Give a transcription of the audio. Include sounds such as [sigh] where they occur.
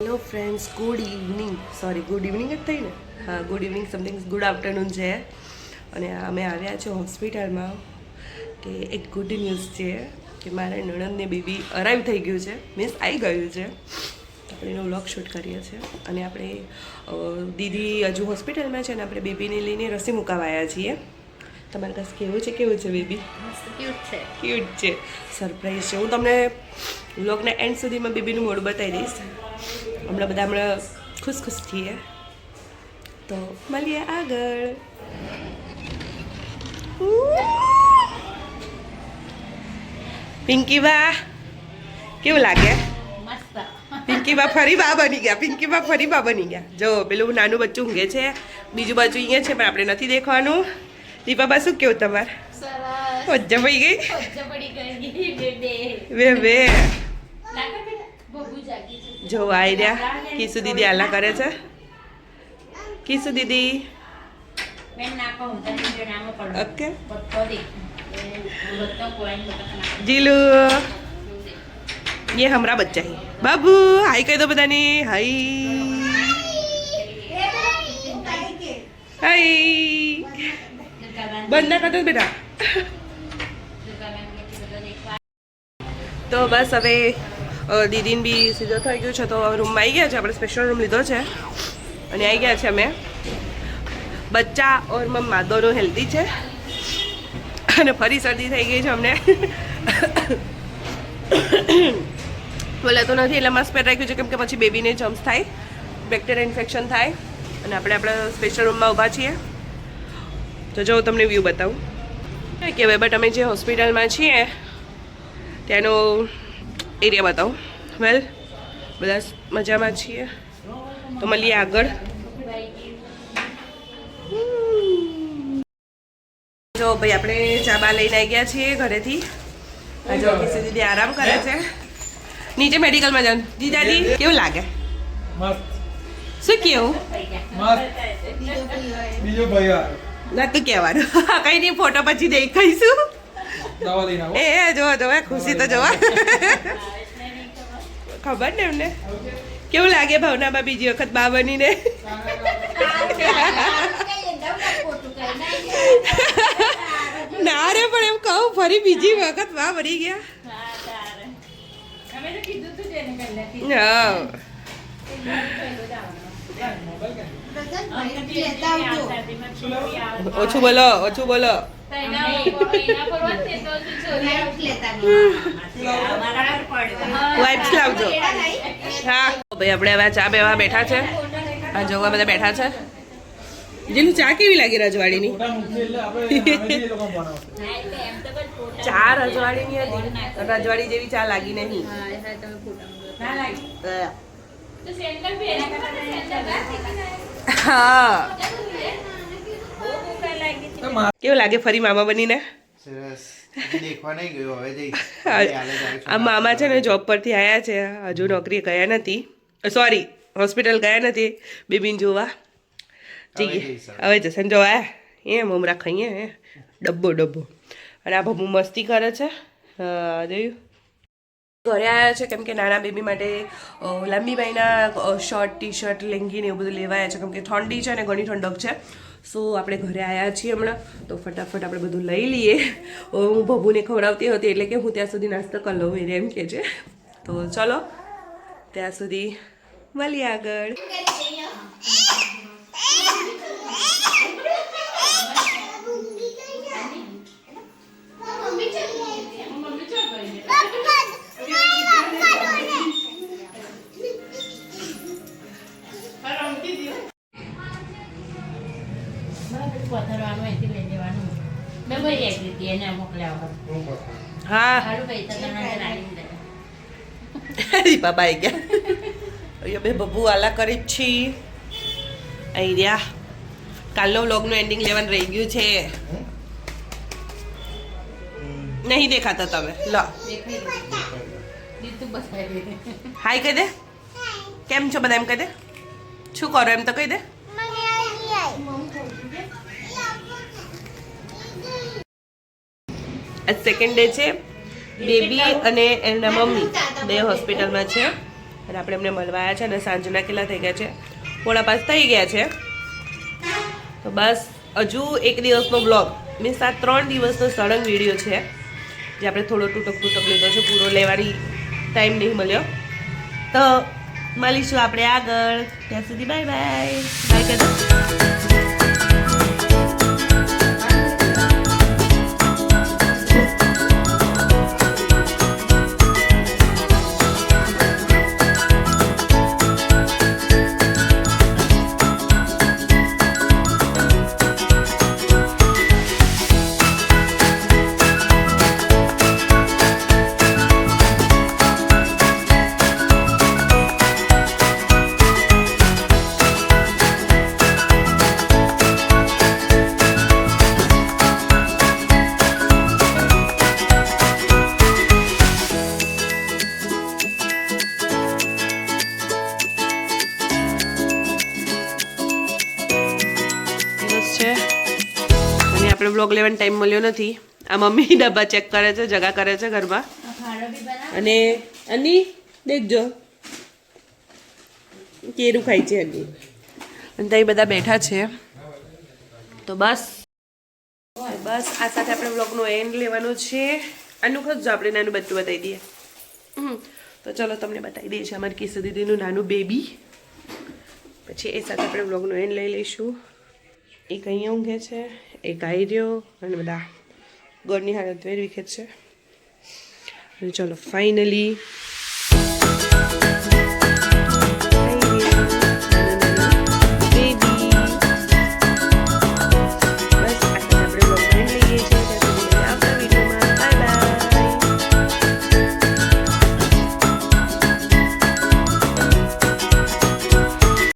Hello friends good evening sorry good evening જ થઈ ને? હા good evening something good afternoon છે. અને અમે આવ્યા છે હોસ્પિટલમાં કે એક ગુડ ન્યૂઝ છે કે મારા નણંદને બેબી અરાઈવ થઈ ગયું છે. મીન્સ આવી ગયું છે. આપણે એનો વ્લોગ શૂટ કરીએ છીએ. અને આપણે દીદી હજુ હોસ્પિટલમાં છે અને આપણે બેબીને લઈને રસી મુકાવાયા છીએ. તમારી પાસે કેવું છે કેવું છે બેબી ક્યુટ છે. ક્યુટ છે. સરપ્રાઈઝ છે. હું તમને વ્લોગના એન્ડ સુધીમાં બેબીનું મોડું બતાવી દઈશ. હમણાં બધા હમણાં ખુશ ખુશ છીએ. તો મળીએ આગળ. પિંકી બા કેવું લાગે? પિંકી બા ફરી બા બની ગયા. પિંકી બા ફરી બા બની ગયા. જો પેલું નાનું બચ્ચું ઊંઘે છે બીજું બાજુ અહીંયા છે પણ આપણે નથી દેખવાનું. દીપાબા શું કેવું તમારે? મજા પડી ગઈ? વે પડી ગઈ બેબે વે વે લાગે બેટા બબુ જાગી છે જો આઈ રહ્યા કિસુ દીદી આલા કરે છે કિસુ દીદી મેં ના કહું તને જો નામ પડો ઓકે બત્તો દે બત્તો કોઈ બત્તો જીલુ ये हमारा बच्चा है बाबू हाय कह दो बदानी हाय हाय बंद ना कर दो बेटा તો બસ હવે અ, દીદીને બી સીધો થઈ ગયું છે તો રૂમમાં આવી ગયા છે. આપણે સ્પેશિયલ રૂમ લીધો છે. અને આવી ગયા છે અમે. બચ્ચા ઓર મમ્મા દોનો હેલ્ધી છે. અને ફરી શરદી થઈ ગઈ છે અમને. બોલાતો નથી, એટલે માસ્ક પહેર રાખ્યું છે. કેમ કે પછી બેબીને જમ્સ થાય બેક્ટેરિયા ઇન્ફેક્શન થાય. અને આપણે આપણા સ્પેશિયલ રૂમમાં ઊભા છીએ. તો જો તમને વ્યૂ બતાવું. કહેવાય બટ અમે જે હોસ્પિટલમાં છીએ, ત્યાંનો એરિયા બતાવું. વેલ બધા મજામાં છીએ. તો મળીએ આગળ. જો ભાઈ આપણે ચાબા લઈને આવી ગયા છીએ ઘરેથી. આ જો કિસી દીદી આરામ કરે છે. નીચે મેડિકલમાં જાઉં. દીદાદી કેવું લાગે? શું કેવું? ના બીજો ભાઈ આવ્યો. નતું કહેવાનું. [laughs] કઈ નહીં ફોટો પછી દેખાઈશું. દવા લઈને આવો. એ જો જો ખુશી તો જોવા. ખબર ને એમને? કેવું લાગે ભાવનામાં બીજી વખત બા બનીને ના રે પણ એમ કહું ફરી બીજી વખત બા બની ગયા. હા. ઓછું બોલો ઓછું બોલો. વાઇપ્સ ચા બેવા બેઠા છે. આ જોવા બધા બેઠા છે. જેનું ચા કેવી લાગી રજવાડીની? [laughs] ચા રજવાડીની હતી. રજવાડી જેવી ચા લાગી નહીં. હા. કેવું લાગે ફરી મામા બનીને? [laughs] આ મામા છે ને જોબ પરથી આવ્યા છે. હજુ નોકરી ગયા નથી. સોરી હોસ્પિટલ ગયા નથી. બેબીને જોવા. જઈએ. હવે. જસન જોવા. એ મમરા ખાઈએ હે. ડબ્બો ડબ્બો. અને આ બબુ મસ્તી કરે છે. જોયું? ઘરે આવ્યા છે કેમ કે નાના બેબી માટે લાંબી બાઈના શર્ટ ટી શર્ટ લેંગી ને એવું બધું લેવાયા છે. કેમ કે ઠંડી છે અને ઘણી ઠંડક છે. સો આપણે ઘરે આવ્યા છીએ હમણાં. તો ફટાફટ આપણે બધું લઈ લઈએ. હું બબુને ખવડાવતી હતી એટલે કે હું ત્યાં સુધી નાસ્તો કરી લઉં, એને એમ કે છે. તો ચલો, ત્યાં સુધી મળીએ આગળ. હા. દીપા બાઈ ગયા. અહીંયા બે બબુ આલા કરી જ છી. અહીં રહ્યા. કાલનો વ્લોગનું એન્ડિંગ લેવાનું રહી ગયું છે. નહીં દેખાતા તમે. લો. હાય કહી દે. કેમ છો બધા એમ કહી દે? શું કરો એમ તો કહી દે? સેકન્ડ ડે છે. બેબી અને એના મમ્મી. બે હોસ્પિટલમાં છે. અને આપણે એમને મળવા આવ્યા છે અને સાંજના કેટલા થઈ ગયા છે? પોણા પાંચ થઈ ગયા છે. તો બસ હજુ એક દિવસનો બ્લોગ મીન્સ આ ત્રણ દિવસનો સળંગ વીડિયો છે જે આપણે થોડો તૂટક તૂટક લીધો છે. પૂરો લેવાની ટાઈમ નહીં મળ્યો. તો મળીશું આપણે આગળ. ત્યાં સુધી બાય બાય બાય બ્લોગ લેવાનો ટાઈમ મળ્યો નથી. આ મમ્મી ડબ્બા ચેક કરે છે, જગા કરે છે ઘરમાં. અને અની દેખજો. કેરું ખાય છે અની અને ત્યાં બધા બેઠા છે. તો બસ. બસ, આ સાથે આપણે બ્લોગનો એન્ડ લેવાનો છે. આનું ખર્ચ આપણે નાનું બધું બતાવી દઈએ. તો ચલો તમને બતાવી દઈએ છીએ અમારી કિસ્સા દીદીનું નાનું બેબી પછી એ સાથે આપણે બ્લોગનો એન્ડ લઈ લઈશું. એ કંઈ ઊંઘે છે. એક આવી રહ્યો અને બધા ગોળની હાલત વેરવી ખેંચ. છે અને ચલો ફાઇનલી